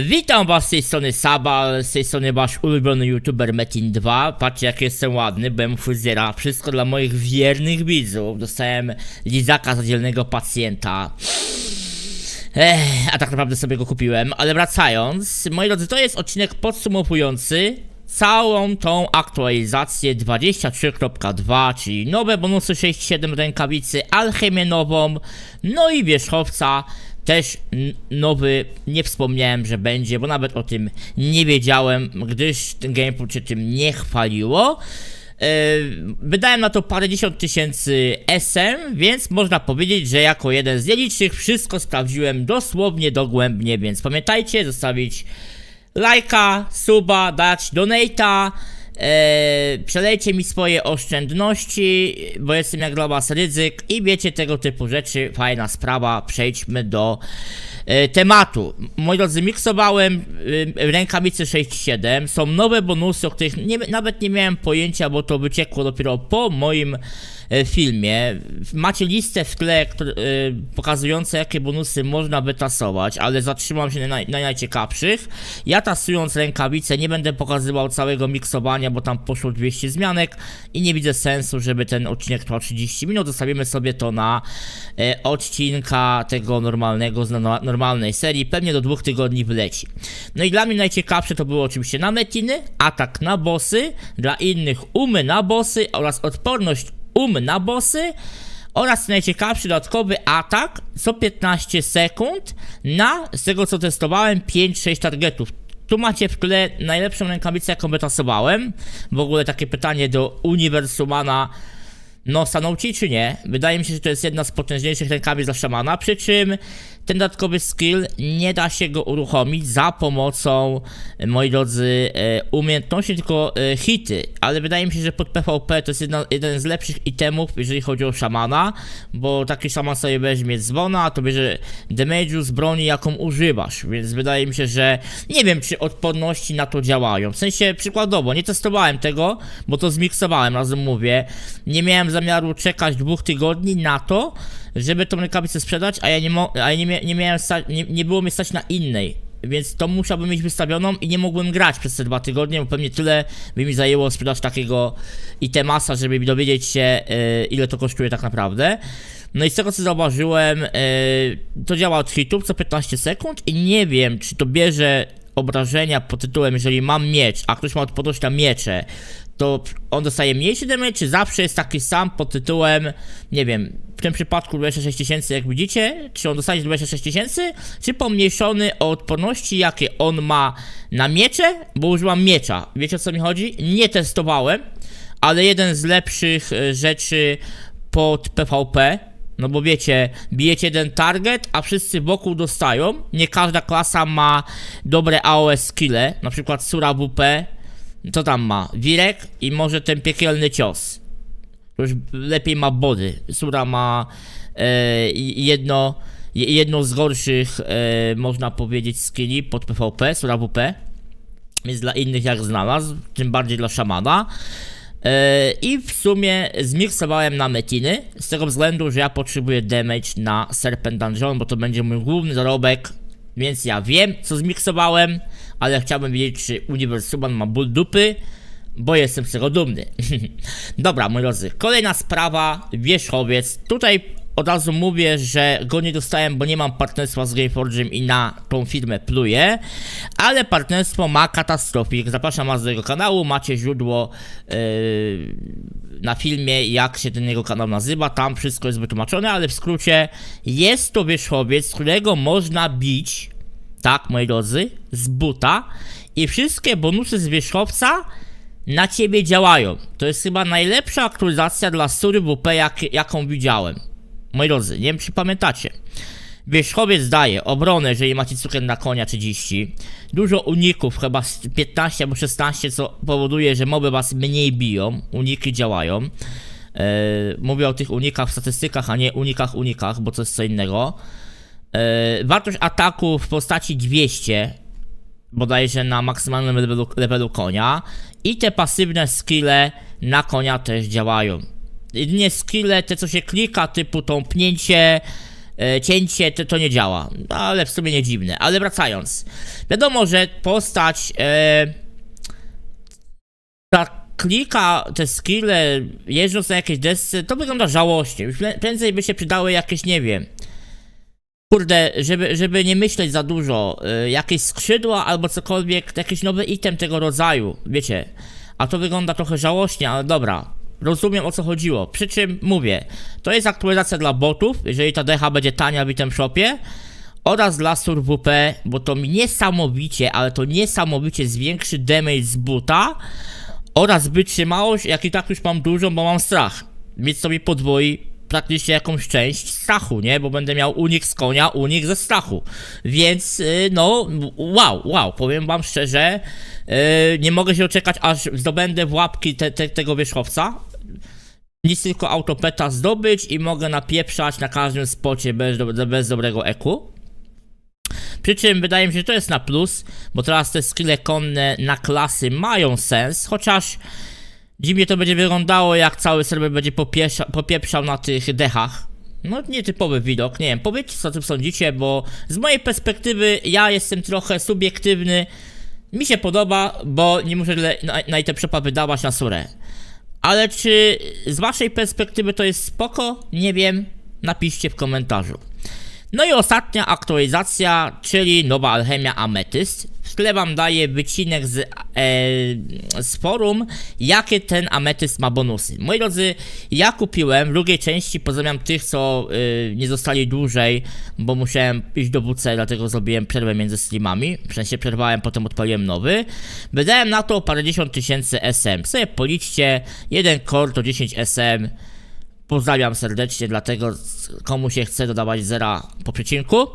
Witam was z tej strony Saba, z tej strony wasz ulubiony youtuber Metin2 Patrzcie jak jestem ładny, byłem u fryzjera Wszystko dla moich wiernych widzów. Dostałem lizaka za dzielnego pacjenta. Ech, a tak naprawdę sobie go kupiłem. Ale wracając, moi drodzy, to jest odcinek podsumowujący Całą tą aktualizację 23.2, czyli nowe bonusy 6.7 rękawicy, alchemię nową, no i wierzchowca też nowy, nie wspomniałem, że będzie, bo nawet o tym nie wiedziałem, gdyż ten gameplay się tym nie chwaliło. Yy, Wydałem na to parędziesiąt tysięcy SM, więc można powiedzieć, że jako jeden z nielicznych wszystko sprawdziłem dosłownie dogłębnie, więc pamiętajcie zostawić lajka, suba, dać donata, e, przelejcie mi swoje oszczędności, bo jestem jak dla was ryzyk i wiecie tego typu rzeczy, fajna sprawa, przejdźmy do e, tematu. Moi drodzy, miksowałem e, rękawice 6.7, są nowe bonusy, o których nie, nawet nie miałem pojęcia, bo to wyciekło dopiero po moim e, filmie. Macie listę w tle które, e, pokazujące jakie bonusy można wytasować, ale zatrzymam się na, na najciekawszych. Ja tasując rękawice nie będę pokazywał całego miksowania, bo tam poszło 200 zmianek i nie widzę sensu, żeby ten odcinek trwał 30 minut. Zostawimy sobie to na e, odcinka tego normalnego, z no, normalnej serii. Pewnie do dwóch tygodni wyleci. No i dla mnie najciekawsze to było oczywiście na metiny, atak na bossy, dla innych umy na bossy oraz odporność um na bossy oraz najciekawszy dodatkowy atak co 15 sekund na, z tego co testowałem, 5-6 targetów. Tu macie w tle najlepszą rękawicę jaką wytasowałem. W ogóle takie pytanie do Uniwersumana. No, stanął ci czy nie? Wydaje mi się, że to jest jedna z potężniejszych rękawic dla szamana, przy czym ten dodatkowy skill nie da się go uruchomić za pomocą, e, moi drodzy, e, umiejętności, tylko e, hity, ale wydaje mi się, że pod PvP to jest jedna, jeden z lepszych itemów, jeżeli chodzi o szamana, bo taki szaman sobie weźmie dzwona, to bierze damage'u z broni, jaką używasz, więc wydaje mi się, że nie wiem, czy odporności na to działają, w sensie przykładowo, nie testowałem tego, bo to zmiksowałem, razem mówię, nie miałem zamiaru czekać dwóch tygodni na to, żeby tą rękawicę sprzedać, a ja nie, a ja nie, mia- nie miałem sta- nie, nie było mnie stać na innej. Więc to musiałbym mieć wystawioną i nie mógłbym grać przez te dwa tygodnie, bo pewnie tyle by mi zajęło sprzedać takiego itemasa, żeby mi dowiedzieć się e, ile to kosztuje tak naprawdę. No i z tego co zauważyłem, e, to działa od hitów co 15 sekund i nie wiem czy to bierze obrażenia pod tytułem jeżeli mam miecz, a ktoś ma odporność na miecze, to on dostaje mniejszy damage, czy zawsze jest taki sam pod tytułem, nie wiem, w tym przypadku 26 tysięcy, jak widzicie, czy on dostaje 26 tysięcy, czy pomniejszony o odporności, jakie on ma na miecze, bo użyłam miecza, wiecie o co mi chodzi? Nie testowałem, ale jeden z lepszych e, rzeczy pod PvP, no bo wiecie, bijecie jeden target, a wszyscy wokół dostają. Nie każda klasa ma dobre AOS skille, na przykład Sura WP, co tam ma? Wirek i może ten piekielny cios. To już lepiej ma body. Sura ma e, jedno, je- jedno z gorszych, e, można powiedzieć, skilli pod PvP, Sura WP. Więc dla innych jak znalazł, tym bardziej dla szamana. E, I w sumie zmiksowałem na metiny, z tego względu, że ja potrzebuję damage na Serpent Dungeon, bo to będzie mój główny zarobek, więc ja wiem co zmiksowałem, ale chciałbym wiedzieć czy Uniwersuman ma ból dupy, bo jestem z tego dumny. Dobra, moi drodzy, kolejna sprawa, wierzchowiec. Tutaj od razu mówię, że go nie dostałem, bo nie mam partnerstwa z Gameforge'em i na tą firmę pluję, ale partnerstwo ma Katastrofik. Zapraszam was do jego kanału, macie źródło yy, na filmie, jak się ten jego kanał nazywa, tam wszystko jest wytłumaczone, ale w skrócie jest to wierzchowiec, którego można bić, tak moi drodzy, z buta i wszystkie bonusy z wierzchowca na ciebie działają. To jest chyba najlepsza aktualizacja dla Sury WP, jak, jaką widziałem. Moi drodzy, nie wiem czy pamiętacie. Wierzchowiec daje obronę, jeżeli macie cukier na konia 30. Dużo uników, chyba z 15 albo 16, co powoduje, że moby was mniej biją. Uniki działają. Eee, mówię o tych unikach w statystykach, a nie unikach unikach, bo to jest co innego. Eee, wartość ataku w postaci 200 bodajże na maksymalnym levelu, levelu konia i te pasywne skille na konia też działają. Jedynie skille, te co się klika, typu tąpnięcie, e, cięcie to, to nie działa. Ale w sumie nie dziwne. Ale wracając. Wiadomo, że postać e, ta klika, te skille, jeżdżąc na jakieś desce, to wygląda żałośnie. Prędzej by się przydały jakieś, nie wiem, kurde, żeby, żeby nie myśleć za dużo, y, jakieś skrzydła albo cokolwiek, jakiś nowy item tego rodzaju, wiecie. A to wygląda trochę żałośnie, ale dobra. Rozumiem o co chodziło. Przy czym mówię, to jest aktualizacja dla botów, jeżeli ta decha będzie tania w item shopie. Oraz dla SurWP, bo to mi niesamowicie, ale to niesamowicie zwiększy damage z buta oraz wytrzymałość, jak i tak już mam dużą, bo mam strach. Więc sobie podwoi praktycznie jakąś część strachu, nie? Bo będę miał unik z konia, unik ze strachu. Więc, y, no, wow, wow, powiem wam szczerze, y, nie mogę się doczekać, aż zdobędę w łapki te, te, tego wierzchowca. Nic tylko autopeta zdobyć i mogę napieprzać na każdym spocie bez, bez dobrego eku. Przy czym wydaje mi się, że to jest na plus, bo teraz te skille konne na klasy mają sens, chociaż dziwnie to będzie wyglądało, jak cały serwer będzie popiesza, popieprzał na tych dechach. No, nietypowy widok, nie wiem, powiedzcie co o tym sądzicie, bo z mojej perspektywy ja jestem trochę subiektywny. Mi się podoba, bo nie muszę tyle na, na te przepa wydawać na surę. Ale czy z waszej perspektywy to jest spoko? Nie wiem, napiszcie w komentarzu. No i ostatnia aktualizacja, czyli nowa alchemia Ametyst. W tle wam daję wycinek z, e, z forum, jakie ten Ametyst ma bonusy. Moi drodzy, ja kupiłem w drugiej części, pozamiast tych, co y, nie zostali dłużej, bo musiałem iść do WC, dlatego zrobiłem przerwę między streamami. W sensie przerwałem, potem odpaliłem nowy. Wydałem na to parędziesiąt tysięcy SM. Sobie policzcie, jeden core to 10 SM. Pozdrawiam serdecznie, dlatego komu się chce dodawać zera po przecinku.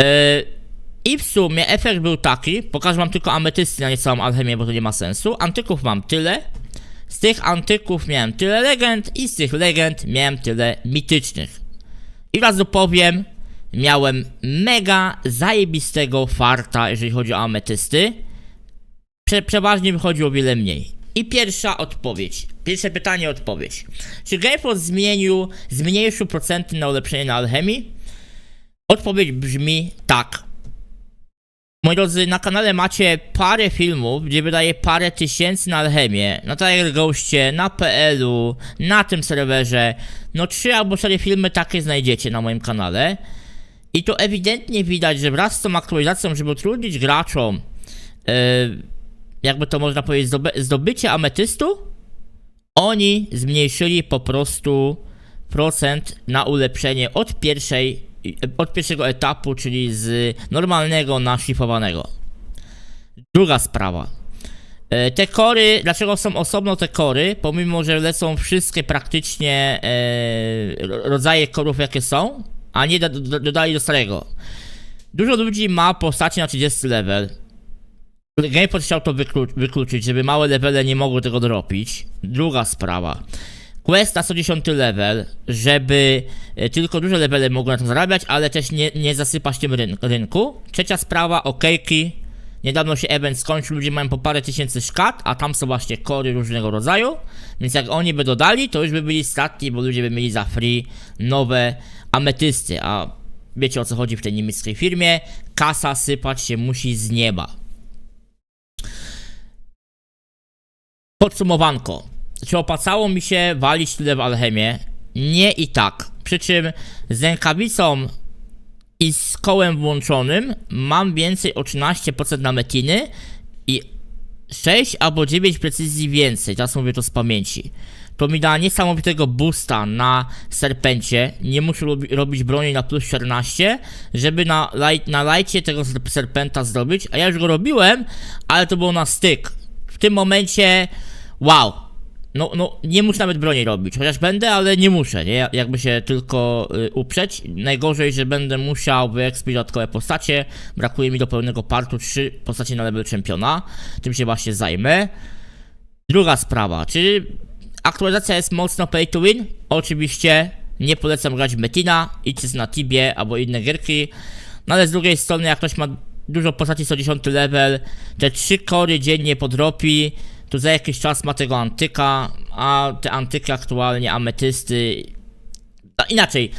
Yy, I w sumie efekt był taki, pokażę wam tylko ametysty na niecałą alchemię, bo to nie ma sensu. Antyków mam tyle. Z tych antyków miałem tyle legend i z tych legend miałem tyle mitycznych. I raz powiem, miałem mega zajebistego farta, jeżeli chodzi o ametysty. Prze przeważnie wychodzi o wiele mniej. I pierwsza odpowiedź. Pierwsze pytanie, odpowiedź. Czy GameFox zmienił, zmniejszył procenty na ulepszenie na alchemii? Odpowiedź brzmi tak. Moi drodzy, na kanale macie parę filmów, gdzie wydaję parę tysięcy na alchemię. Na Tiger Ghostie, na PL-u, na tym serwerze. No trzy albo cztery filmy takie znajdziecie na moim kanale. I to ewidentnie widać, że wraz z tą aktualizacją, żeby utrudnić graczom yy, jakby to można powiedzieć, zdoby zdobycie ametystu, oni zmniejszyli po prostu procent na ulepszenie od pierwszej, od pierwszego etapu, czyli z normalnego na szlifowanego. Druga sprawa. E, Te kory, dlaczego są osobno te kory, pomimo że lecą wszystkie praktycznie e, ro- rodzaje korów jakie są, a nie do, do, dodali do starego. Dużo ludzi ma postacie na 30 level, GamePod chciał to wyklu wykluczyć, żeby małe levele nie mogły tego dropić. Druga sprawa. Quest na 110 level, żeby e, tylko duże levele mogły na to zarabiać, ale też nie, nie zasypać tym ryn rynku. Trzecia sprawa, okejki. Niedawno się event skończył, ludzie mają po parę tysięcy szkat, a tam są właśnie kory różnego rodzaju. Więc jak oni by dodali, to już by byli statki, bo ludzie by mieli za free nowe ametysty. A wiecie o co chodzi w tej niemieckiej firmie? Kasa sypać się musi z nieba. Podsumowanko. Czy opłacało mi się walić tyle w alchemię? Nie i tak. Przy czym z rękawicą i z kołem włączonym mam więcej o 13% na metiny i 6 albo 9 precyzji więcej. Teraz mówię to z pamięci. To mi da niesamowitego boosta na serpencie. Nie muszę robi- robić broni na plus 14, żeby na, laj- na lajcie tego ser- serpenta zrobić. A ja już go robiłem, ale to było na styk. W tym momencie, wow. No, no, nie muszę nawet broni robić, chociaż będę, ale nie muszę, nie? Jakby się tylko y, uprzeć. Najgorzej, że będę musiał wyekspić dodatkowe postacie. Brakuje mi do pełnego partu 3 postacie na level czempiona. Tym się właśnie zajmę. Druga sprawa, czy aktualizacja jest mocno pay to win? Oczywiście nie polecam grać Metina, idźcie na Tibie albo inne gierki. No ale z drugiej strony, jak ktoś ma dużo postaci 110 level, te 3 kory dziennie podropi, to za jakiś czas ma tego antyka, a te antyki aktualnie, ametysty... No, inaczej,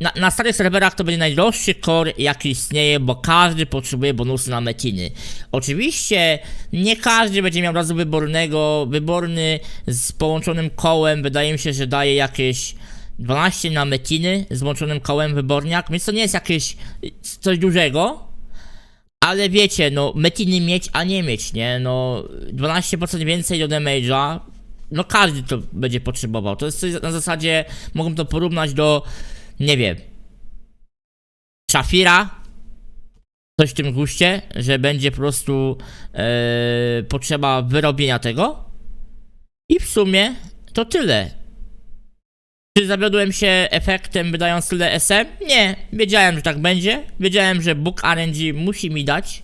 na, na starych serwerach to będzie najdroższy core jaki istnieje, bo każdy potrzebuje bonusy na metiny. Oczywiście nie każdy będzie miał razu wybornego, wyborny z połączonym kołem, wydaje mi się, że daje jakieś 12 na metiny z włączonym kołem wyborniak, więc to nie jest jakieś coś dużego. Ale wiecie, no metiny mieć, a nie mieć, nie? No 12% więcej do damage'a, no każdy to będzie potrzebował. To jest coś na zasadzie, mogą to porównać do, nie wiem, Szafira, coś w tym guście, że będzie po prostu e, potrzeba wyrobienia tego. I w sumie to tyle. Czy zawiodłem się efektem wydając tyle SM? Nie, wiedziałem, że tak będzie. Wiedziałem, że Book RNG musi mi dać.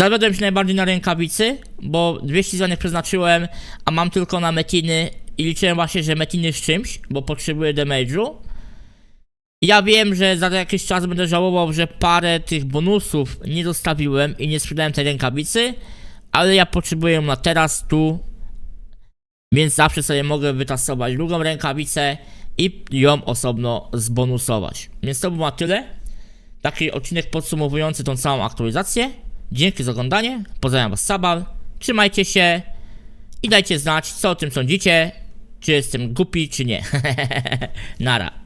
Zawiodłem się najbardziej na rękawicy, bo 200 zł przeznaczyłem, a mam tylko na metiny i liczyłem właśnie, że metiny z czymś, bo potrzebuję damage'u. Ja wiem, że za jakiś czas będę żałował, że parę tych bonusów nie zostawiłem i nie sprzedałem tej rękawicy, ale ja potrzebuję ją na teraz, tu, więc zawsze sobie mogę wytasować drugą rękawicę i ją osobno zbonusować. Więc to było tyle. Taki odcinek podsumowujący tą całą aktualizację. Dzięki za oglądanie. Pozdrawiam was Sabal. Trzymajcie się i dajcie znać, co o tym sądzicie. Czy jestem głupi, czy nie. Nara.